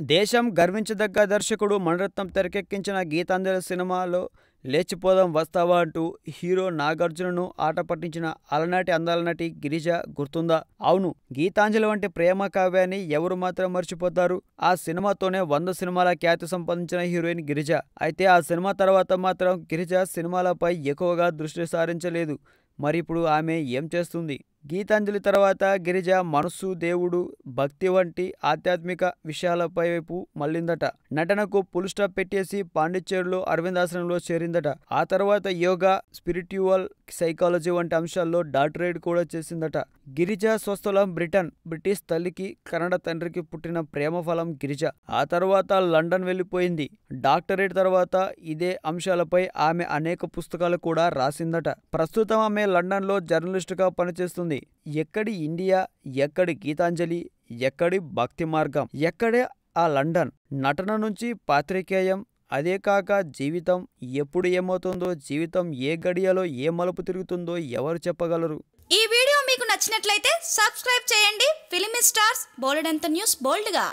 దేశం గర్వించదగ్గ దర్శకుడు మణిరత్నం తెరకెక్కించిన గీతాంజలి సినిమాలో లేచిపోదాం వస్తావా అంటూ హీరో నాగార్జునను ఆట పట్టించిన అలనాటి అందాల నటి గిరిజ గుర్తుందా? అవును గీతాంజలి వంటి ప్రేమ కావ్యాన్ని ఎవరు మాత్రం మర్చిపోతారు? ఆ సినిమాతోనే వంద సినిమాల ఖ్యాతి సంపాదించిన హీరోయిన్ గిరిజ. అయితే ఆ సినిమా తర్వాత మాత్రం గిరిజ సినిమాలపై ఎక్కువగా దృష్టి సారించలేదు. మరి ఇప్పుడు ఆమె ఏం చేస్తుంది? గీతాంజలి తర్వాత గిరిజ మనస్సు దేవుడు భక్తి వంటి ఆధ్యాత్మిక విషయాలపై వైపు మళ్ళిందట. నటనకు పులుస్టాప్ పెట్టేసి పాండిచ్చేరిలో అరవిందాశ్రమంలో చేరిందట. ఆ తర్వాత యోగా స్పిరిచువల్ సైకాలజీ వంటి అంశాల్లో డాక్టరేట్ కూడా చేసిందట. గిరిజ స్వస్థలం బ్రిటన్ బ్రిటిష్ తల్లికి కన్నడ తండ్రికి పుట్టిన ప్రేమ ఫలం గిరిజ. ఆ తర్వాత లండన్ వెళ్ళిపోయింది. డాక్టరేట్ తర్వాత ఇదే అంశాలపై ఆమె అనేక పుస్తకాలు కూడా రాసిందట. ప్రస్తుతం ఆమె లండన్లో జర్నలిస్టుగా పనిచేస్తుంది. ఎక్కడి ఇండియా ఎక్కడి గీతాంజలి ఎక్కడి భక్తి మార్గం ఎక్కడే ఆ లండన్. నటన నుంచి పాత్రికేయం అదే కాక జీవితం ఎప్పుడు ఏమవుతుందో జీవితం ఏ గడియలో ఏ మలుపు తిరుగుతుందో ఎవరు చెప్పగలరు? ఈ వీడియో మీకు నచ్చినట్లయితే సబ్స్క్రైబ్ చేయండి. ఫిలిమి స్టార్స్ బోలెడంత న్యూస్ బోల్డ్గా.